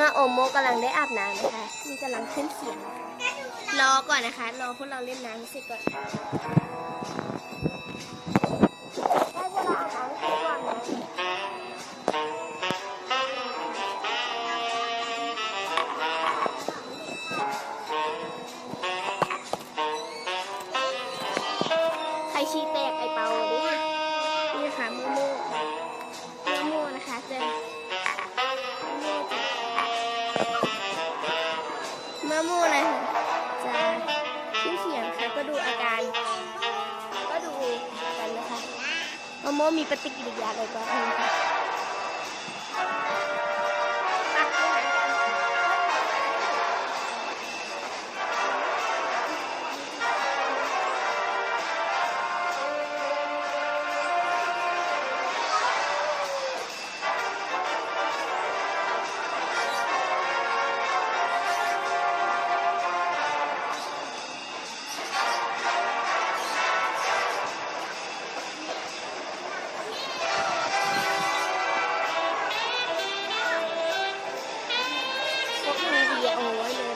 มื่อโอโมกำลังได้อาบน้ำนะคะมีกำลังขึ้นเสียงรอก่อนนะคะ รอพวกเราเล่นน้ำเสร็จก่อน มะม่วงนะคะจะขึ้นเสียงค่ะก็ดูอาการ ก็ดูกันนะคะมะม่วงมีปฏิกิริยาอะไรบ้างนะคะ 我不能理，我。